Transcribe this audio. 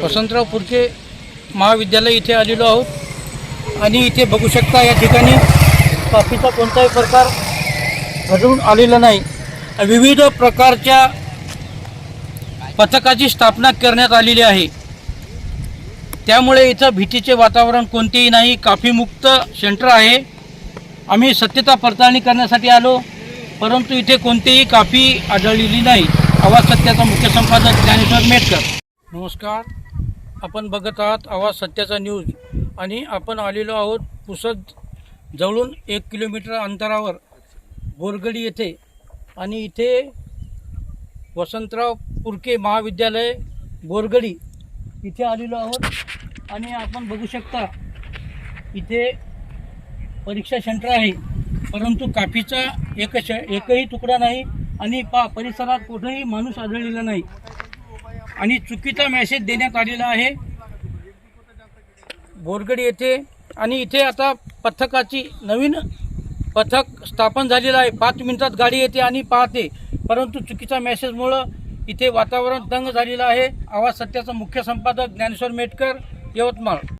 वसंतराव पुरके महाविद्यालय इथे आलेलो आहोत. आणि इथे बघू शकता या ठिकाणी कॉफीचा कोणताही प्रकार घडून आलेला नाही. विविध प्रकारच्या पथकाची स्थापना करण्यात आलेली आहे. त्यामुळे इथं भीतीचे वातावरण कोणतेही नाही. काफीमुक्त सेंटर आहे. आम्ही सत्यता पडताळणी करण्यासाठी आलो परंतु इथे कोणतीही काफी आढळलेली नाही. आवाज सत्याचा मुख्य संपादक ज्ञानेश्वर मेटकर. नमस्कार. आपण बघत आहात आवाज सत्याचा न्यूज आणि आपण आलेलो आहोत पुसद जवळून एक किलोमीटर अंतरावर बोरगडी येथे. आणि इथे वसंतराव पुरके महाविद्यालय बोरगडी इथे आलेलो आहोत. आणि आपण बघू शकता इथे परीक्षा सेंटर आहे. परंतु काफीचा एक श एकही तुकडा नाही आणि पा परिसरात कुठेही माणूस आढळलेला नाही. आणि चुकीचा मेसेज देण्यात आलेला आहे. बोरगड येथे आणि इथे आता पथकाची नवीन पथक स्थापन झालेलं आहे. पाच मिनिटात गाडी येते आणि पाहते. परंतु चुकीच्या मेसेजमुळं इथे वातावरण तंग झालेलं आहे. आवाज सत्याचा मुख्य संपादक ज्ञानेश्वर मेटकर यवतमाळ.